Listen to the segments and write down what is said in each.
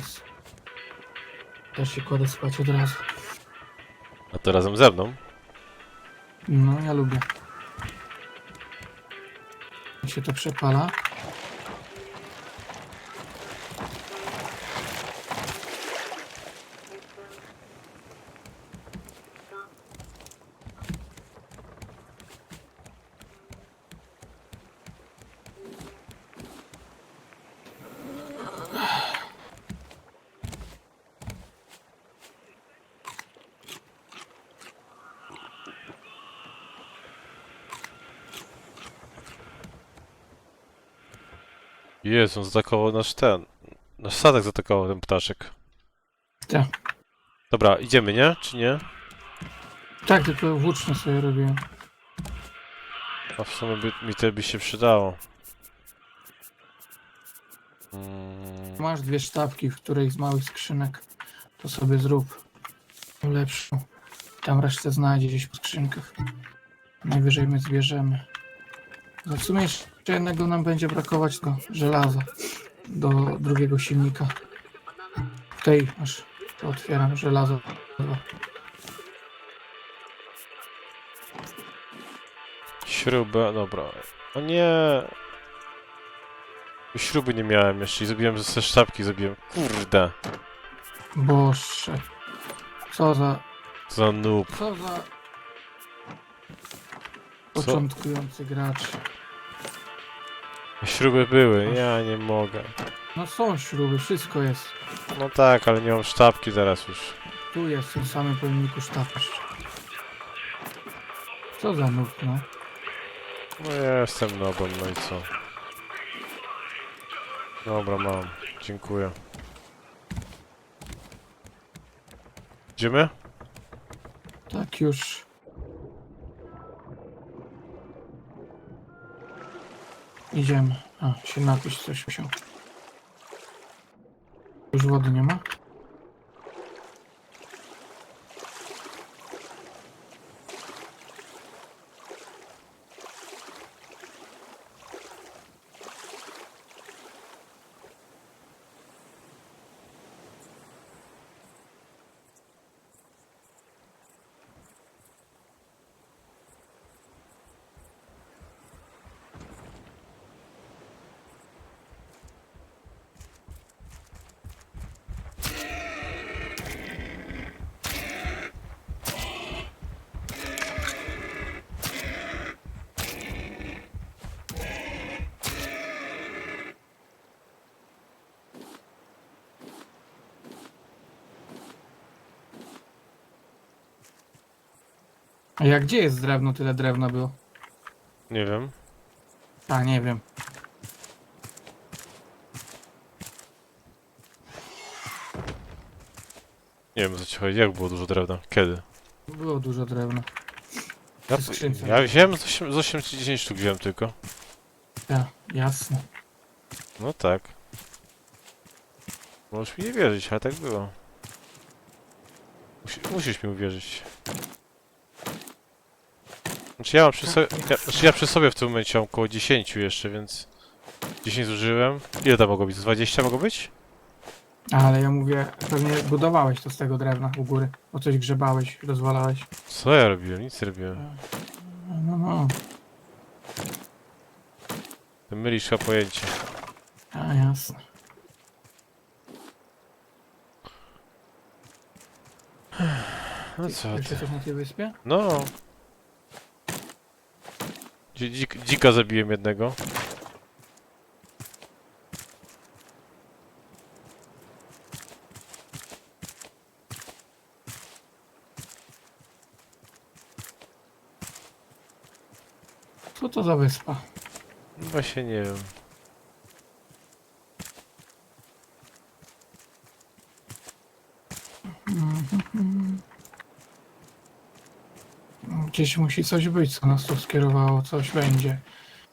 nice. Też się kładę spać od razu. A to razem ze mną? No, ja lubię. Jak się to przepala. Jezu, on zaatakował nasz ten. Nasz statek zaatakował ten ptaszek. Tak. Dobra, idziemy, nie? Czy nie? Tak, tylko włócznie sobie robiłem. A w sumie by, mi to by się przydało. Mm, Masz dwie sztabki w której z małych skrzynek. To sobie zrób. Lepszą. Tam resztę znajdzie gdzieś w skrzynkach. Najwyżej my zbierzemy. No w sumie jeszcze jednego nam będzie brakować do żelaza. Do drugiego silnika. Tej aż to otwieram żelazo. śrubę, dobra. O nie! Śruby nie miałem jeszcze i zrobiłem ze sztabki, zrobiłem. Kurde. Boże. Co za... Za noob. Co za... Początkujący gracz. Śruby były, ja nie mogę. No są śruby, wszystko jest. No tak, ale nie mam sztabki teraz już. Tu jest w tym samym pojemniku sztabki. Co za nóg, no. No jestem nobem, no i co? Dobra, mam. Dziękuję. Idziemy? Tak już. Idziemy. A, się napić coś musiał. Już wody nie ma? A jak gdzie jest drewno? Tyle drewna było. Nie wiem. A, nie wiem. Nie wiem co ci chodzi. Jak było dużo drewna? Kiedy? Było dużo drewna. Ja, skrzynce. ja wziąłem z 8, z 8 czy 10 sztuk wziąłem tylko. Ja, jasne. No tak. Możesz mi nie wierzyć, ale tak było. Musi, musisz mi uwierzyć. Znaczy ja mam przy sobie, ja, znaczy ja przy sobie w tym momencie mam około 10 jeszcze, więc 10 zużyłem. Ile tam mogło być? Z 20 mogło być? Ale ja mówię, pewnie budowałeś to z tego drewna u góry. Bo coś grzebałeś, rozwalałeś. Co ja robiłem? Nic nie robiłem. No, no. Ty mylisz chyba pojęcie. A, jasne. No co Jeszcze ty? coś na tej wyspie? No. Dzi- Dzik, dzika zabiłem jednego. Co to za wyspa? Właśnie nie wiem. Gdzieś musi coś być, co nas tu skierowało, coś będzie.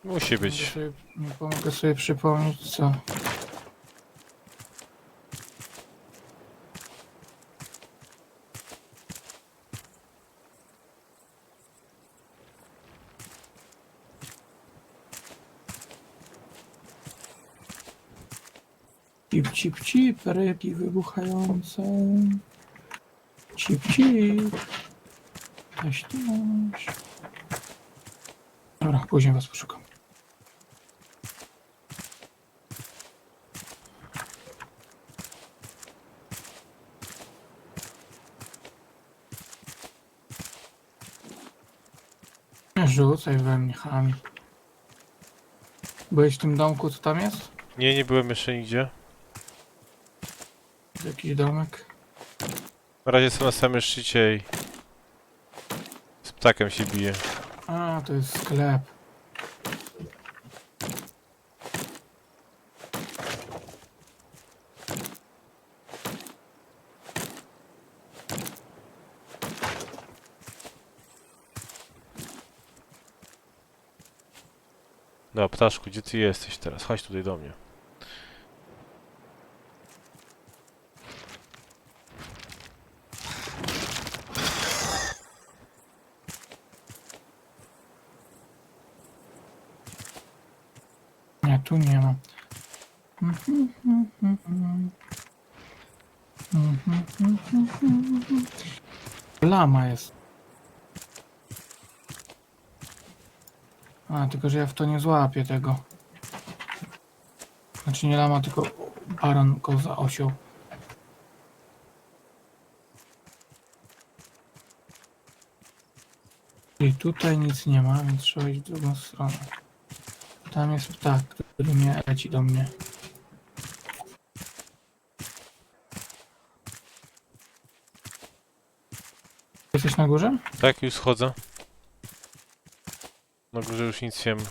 Musi Mogę być. sobie, nie pomogę sobie przypomnieć, co. Cip, cip, cip, ryki wybuchające. Cip, cip. Taś, taś. Dobra, później was poszukam. Rzucaj we mnie, chami. Byłeś w tym domku, co tam jest? Nie, nie byłem jeszcze nigdzie. Jakiś domek? Na razie jestem na samym szczycie i... Ptakiem się bije. A, to jest sklep. No, ptaszku, gdzie ty jesteś teraz? Chodź tutaj do mnie. Nie, tu nie ma. Lama jest. A, tylko że ja w to nie złapię tego. Znaczy nie lama, tylko baran koza osioł. I tutaj nic nie ma, więc trzeba iść w drugą stronę. Tam jest ptak, który mnie leci do mnie. Jesteś na górze? Tak, już schodzę. Na górze już nic nie ma.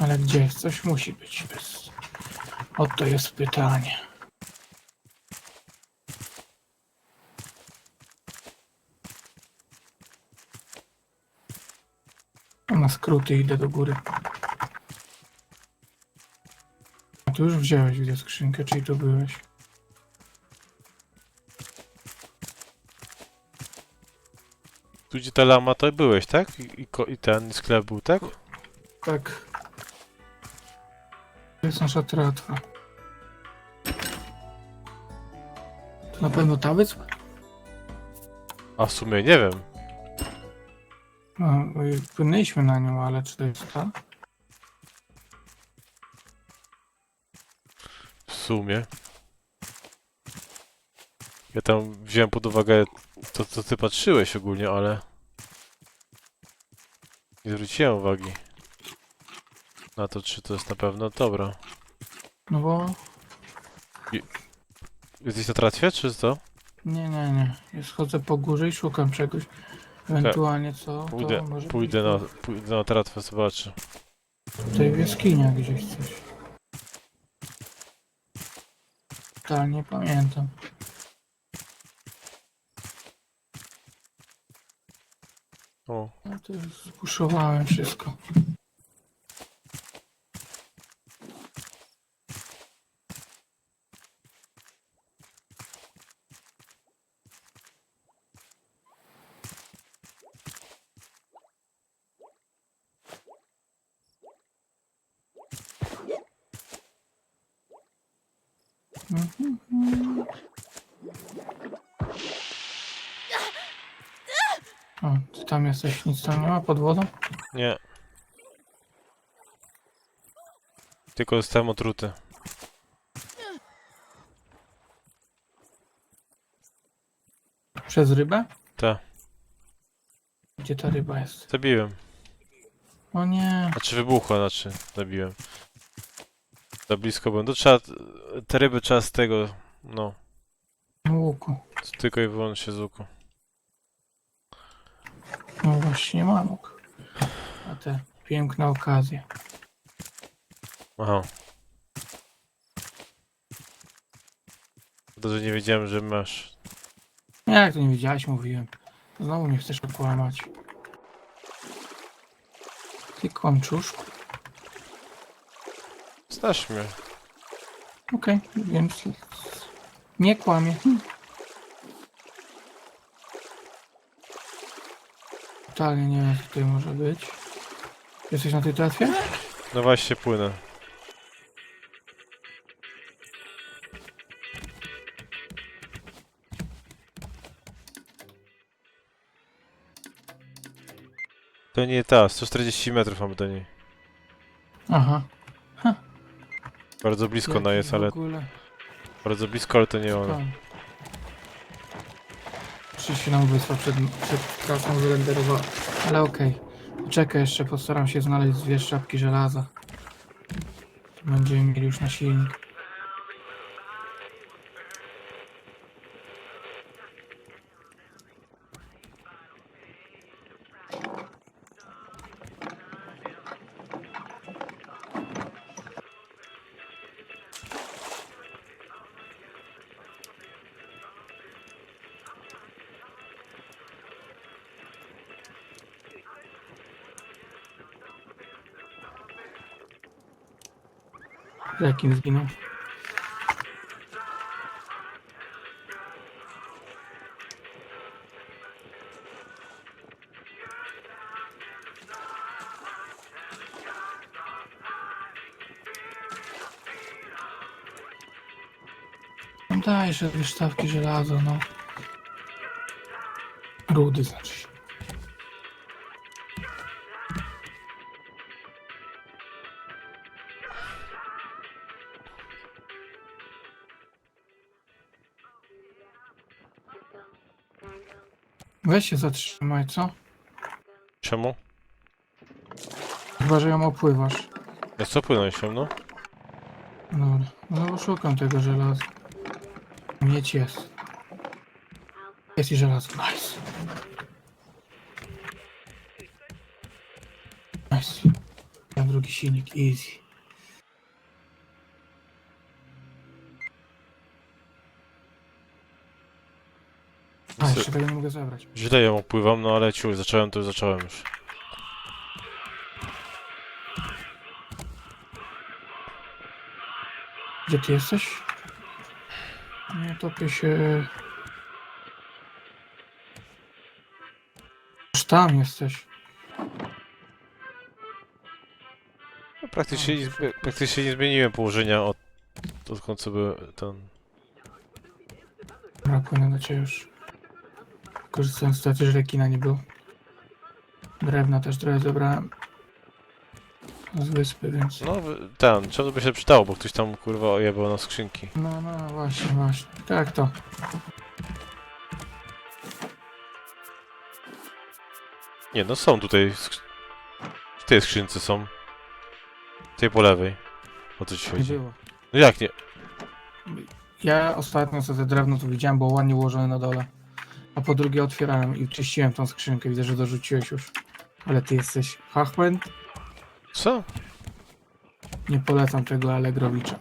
Ale gdzie? Coś musi być. Bez... Oto jest pytanie. Na skróty idę do góry. A tu już wziąłeś widzę skrzynkę, czyli tu byłeś. Tu gdzie ta lama, to byłeś, tak? I, i, ko- i ten sklep był, tak? Tak. To jest nasza tratwa. To na pewno ta wyspa? A w sumie nie wiem. No, y, płynęliśmy na nią, ale czy to jest ta? Sumie. Ja tam wziąłem pod uwagę to, co ty patrzyłeś ogólnie, ale... Nie zwróciłem uwagi na to, czy to jest na pewno dobra. No bo... Jesteś na tratwie, czy co? Nie, nie, nie. Ja schodzę po górze i szukam czegoś. Ewentualnie co, Pójdę, to może pójdę na, pójdę na tratwę, zobaczę. Tutaj w jaskiniach gdzieś coś. Tak, nie pamiętam. O, Ja to już spuszowałem wszystko. Mhm. O, ty tam jesteś, nic tam nie ma pod wodą? nie. Tylko zostałem otruty. Przez rybę? Ta, Gdzie ta ryba jest? zabiłem. O nie, Znaczy wybuchła, znaczy zabiłem. Za blisko byłem. To trzeba, te ryby trzeba z tego, no, łuku. tylko i wyłącznie z łuku. No właśnie, mam łuk. A te piękne okazje. Aha. To, że nie wiedziałem, że masz. Jak to nie widziałeś, mówiłem. Znowu mnie chcesz okłamać. Ty kłamczuszku. Znasz mnie. Okej, więc nie kłamie. Hm. Totalnie nie wiem, co tutaj może być. Jesteś na tej tratwie? No właśnie płynę. To nie ta, 140 metrów mamy do niej. Aha. Bardzo blisko ona jest, w ale ogóle. bardzo blisko, ale to nie ona. Czy się nam wyspa przed, przed trasą wyrenderowała. Ale okej. Czekaj, jeszcze postaram się znaleźć dwie sztabki żelaza. Będziemy mieli już na silnik. Jakim zginął? Daj, że dwie sztabki żelaza, no. Rudy znaczy się. Weź się zatrzymaj, co? Czemu? Chyba, że ją opływasz. Ja co płynąć się, no? Dobra, no szukam tego żelaza. Mieć jest. Jest i żelazo, nice. Nice. Mam drugi silnik, easy. Jeszcze tego nie mogę zabrać. Źle ją opływam, no ale ciul, zacząłem to już zacząłem już. Gdzie ty jesteś? Nie topię się. Aż tam jesteś. No, praktycznie, nie, zmi- praktycznie nie zmieniłem położenia od odkąd sobie ten... Dobra, płynę do ciebie już. Korzystając z tego, że rekina nie było. Drewna też trochę zebrałem. Z wyspy, więc... No, ten, czemu by się przydało, bo ktoś tam kurwa ojebał na skrzynki. No, no, właśnie, właśnie. Tak to. Nie, no są tutaj. skrzy- W tej skrzynce są. W tej po lewej. O co ci Nie chodzi? było. No jak nie? Ja ostatnio co te drewno tu widziałem, było ładnie ułożone na dole. A po drugie otwierałem i czyściłem tą skrzynkę. Widzę, że dorzuciłeś już. Ale ty jesteś Hachmen? Co? Nie polecam tego Allegrowicza.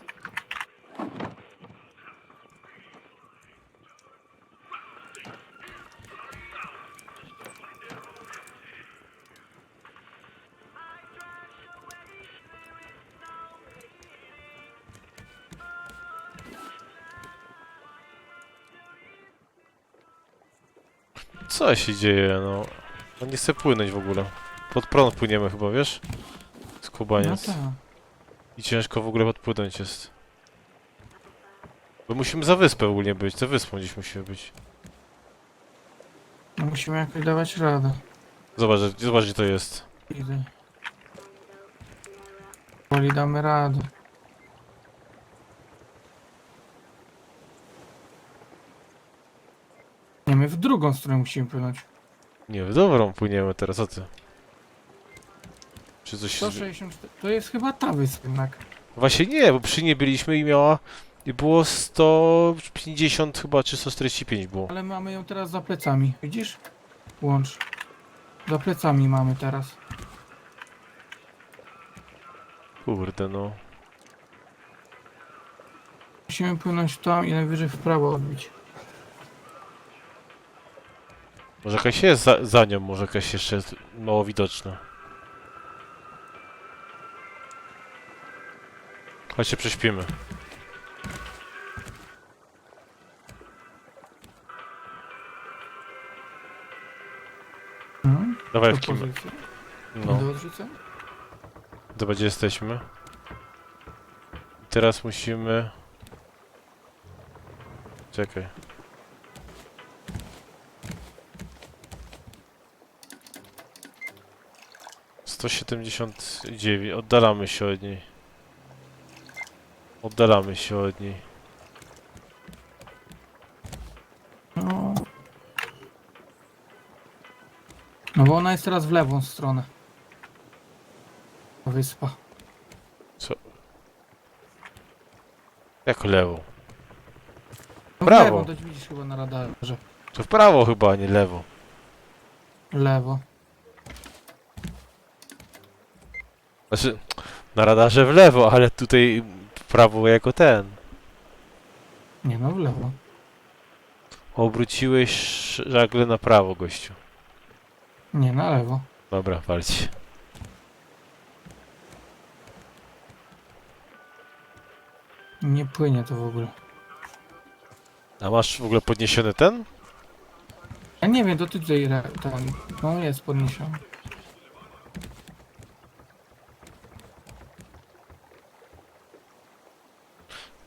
Co się dzieje, no? No nie chcę płynąć w ogóle. Pod prąd płyniemy chyba, wiesz? No Skubaniec. tak. I ciężko w ogóle podpłynąć jest. Bo musimy za wyspę ogólnie być, za wyspą gdzieś musimy być. No musimy jakoś dawać radę. Zobacz, zobacz gdzie to jest. Idę. Woli damy radę. Nie, my w drugą stronę musimy płynąć. Nie, w dobrą płyniemy teraz, o ty. Czy coś się... zmi- 164. To jest chyba ta wyspa jednak. Właśnie nie, bo przy niej byliśmy i miała... I było 150 chyba, czy 145 było. Ale mamy ją teraz za plecami. Widzisz? Łącz. Za plecami mamy teraz. Kurde no. Musimy płynąć tam i najwyżej w prawo odbić. Może jakaś jest za, za nią, może jakaś jeszcze jest mało widoczna. Chodź się prześpimy. Mhm. Dawaj w kim. No. Do odrzucenia? Zobacz, gdzie jesteśmy. Teraz musimy... Czekaj. Sto siedemdziesiąt dziewięć. Oddalamy się od niej. Oddalamy się od niej. No. No bo ona jest teraz w lewą stronę. Ta wyspa. Jak lewo? No Brawo. W lewą, to widzisz chyba na radarze. To w prawo chyba, a nie lewo. Lewo. Znaczy, na radarze w lewo, ale tutaj w prawo jako ten. Nie no, w lewo. Obróciłeś żagle na prawo, gościu. Nie, na lewo. Dobra, walcie. Nie płynie to w ogóle. A masz w ogóle podniesiony ten? Ja nie wiem, to ty tutaj re- ten. No jest podniesiony.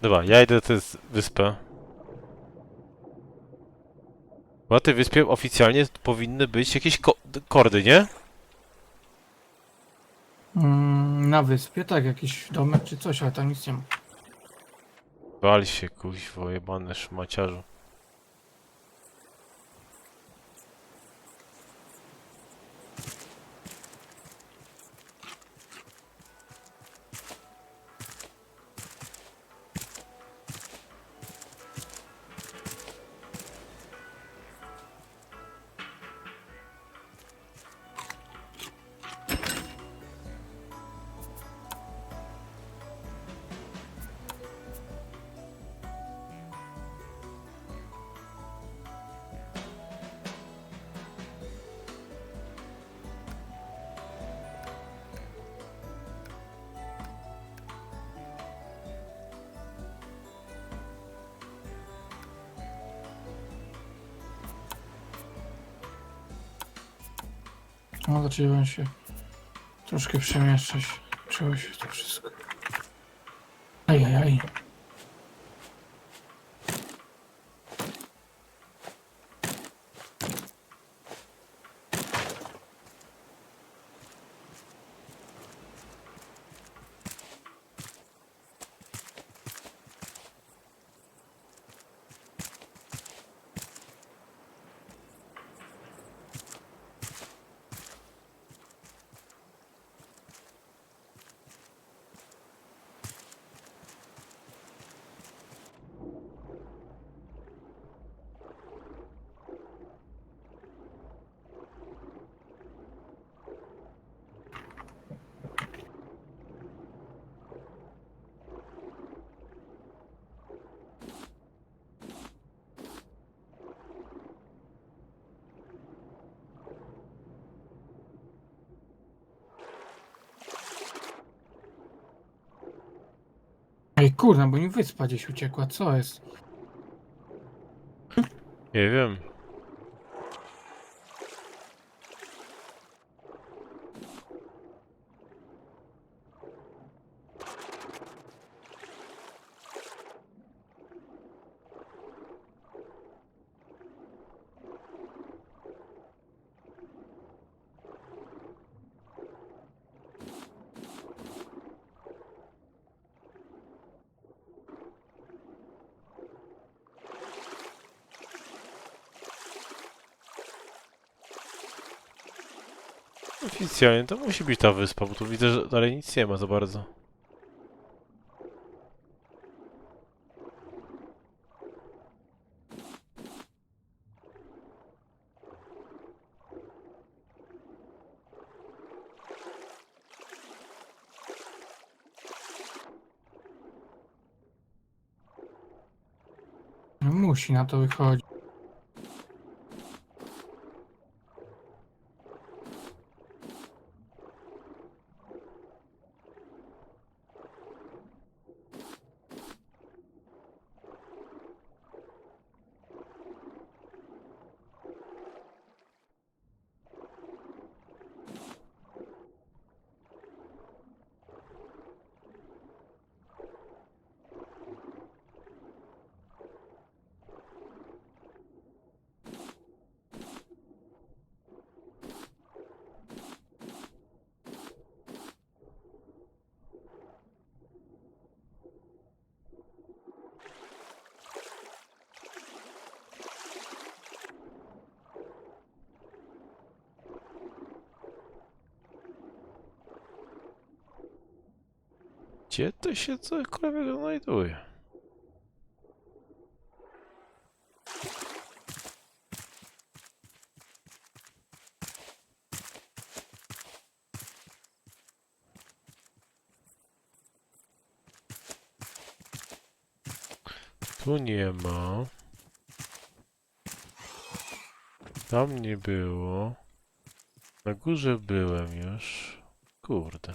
Dobra, ja idę z- wyspę. Bo na tej wyspie oficjalnie powinny być jakieś ko kordy, nie? Mm, na wyspie, tak, jakiś domek czy coś, ale tam nic nie ma. Wal się, kuźwo, jebany szmaciarzu. No, zaczęło się troszkę przemieszczać. Się to wszystko. Ajajaj. Ej, kurna, bo mi wyspa gdzieś uciekła, co jest? Nie wiem. Oficjalnie to musi być ta wyspa, bo tu widzę, że dalej nic nie ma za bardzo. Musi na to wychodzić. Gdzie to się cokolwiek znajduje? Tu nie ma. Tam nie było. Na górze byłem już. Kurde.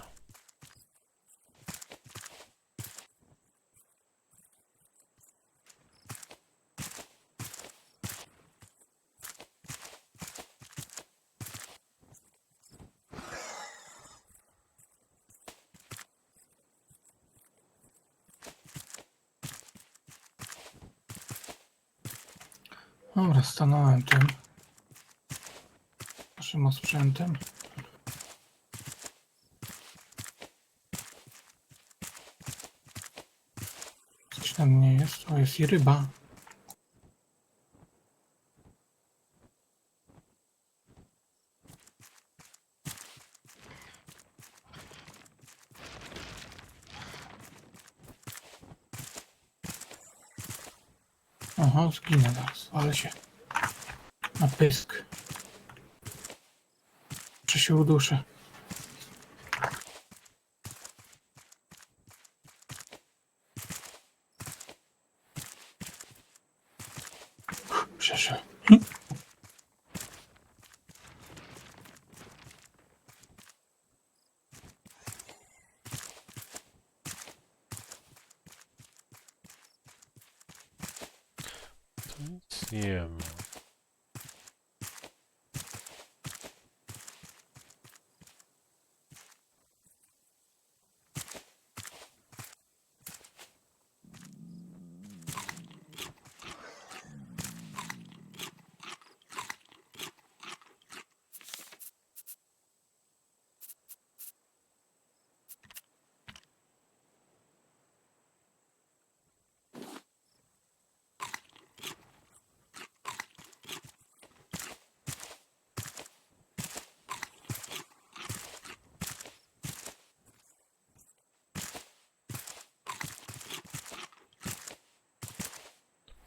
Dobra, stanąłem tym. Naszym osprzętem. Coś tam nie jest. O, jest i ryba. Aha, zginę zaraz, ale się na pysk. Muszę się uduszę. Przeszedł. Tu nic nie ma.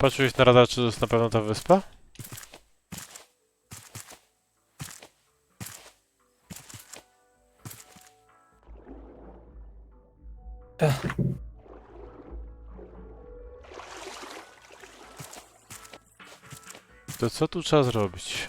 Patrzyłeś na radar, czy to jest na pewno ta wyspa? To co tu trzeba zrobić?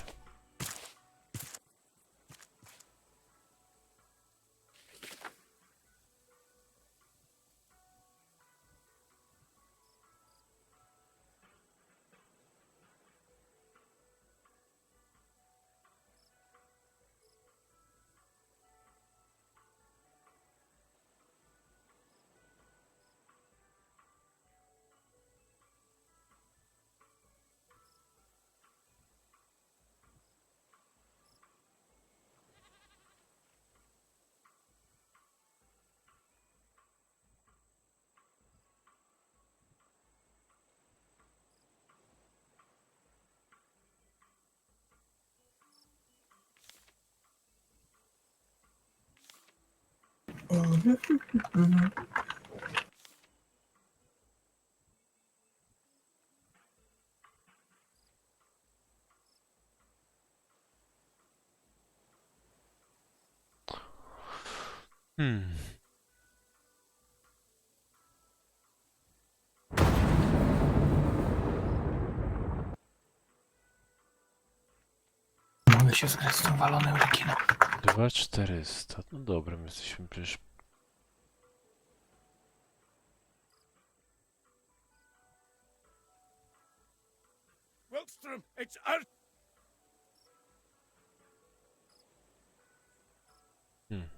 Hmm. Mogę się zgrać z tym walonym rekinem. 2400. No dobra, my jesteśmy przecież... Wilkstrom, it's our Hmm.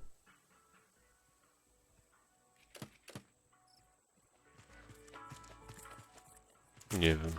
Nie wiem.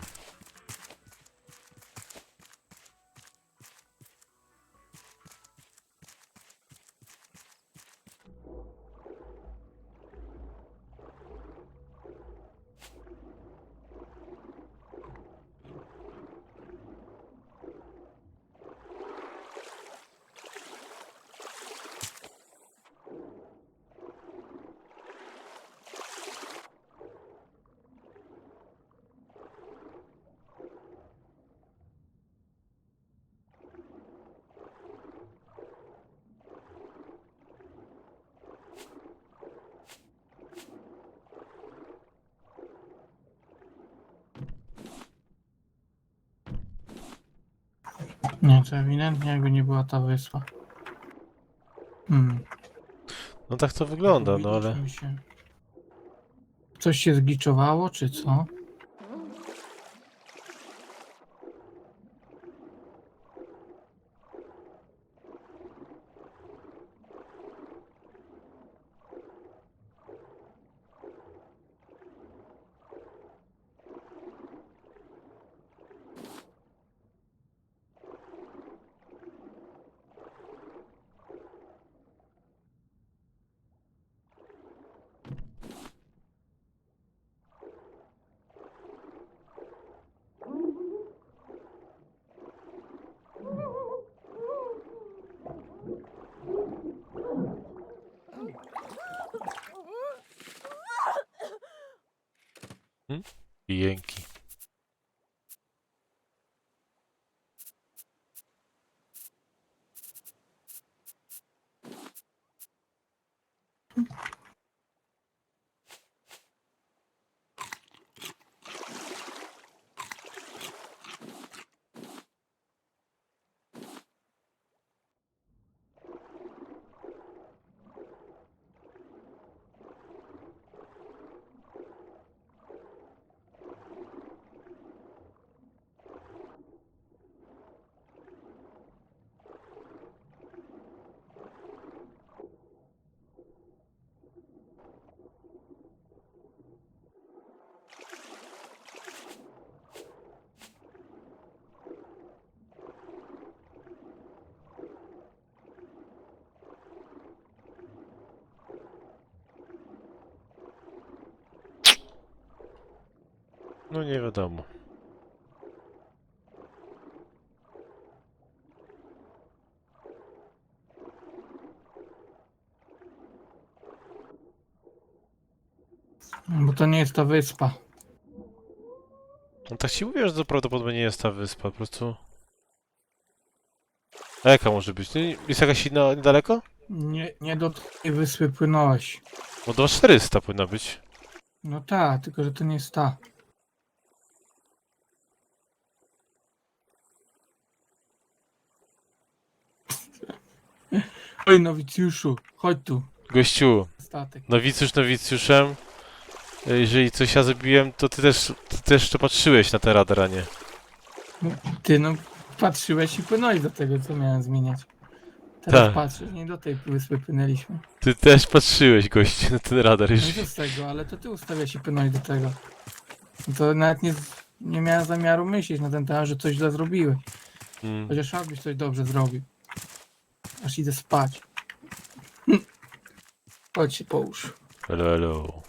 Nie, to ewidentnie jakby nie była ta wyspa. Hmm. No tak to wygląda, no ale... Widać mi Się... Coś się zgliczowało, czy co? I jęki. No nie wiadomo. Bo to nie jest ta wyspa. No tak ci mówię, że to prawdopodobnie nie jest ta wyspa, po prostu... A jaka może być? No, Jest jakaś inna niedaleko? Nie, nie do tej wyspy płynąłeś. Bo do 400 powinna być. No ta, tylko że to nie jest ta. Oj, nowicjuszu, chodź tu, Gościu, statek. nowicjusz nowicjuszem. Jeżeli coś ja zrobiłem, to ty też, ty też to patrzyłeś na te radar, a nie? Ty no, patrzyłeś i płynąłeś do tego, co miałem zmieniać. Teraz Tak. patrzysz, nie do tej wyspy płynęliśmy. Ty też patrzyłeś, gościu, na ten radar. No Jeżeli... co z tego, ale to ty ustawiasz i płynąłeś do tego. No To nawet nie, nie miałem zamiaru myśleć na ten temat, że coś źle zrobiłeś. Mm. Chociaż abyś coś dobrze zrobił. Aż idę spać. Chodź się połóż. Hello, hello.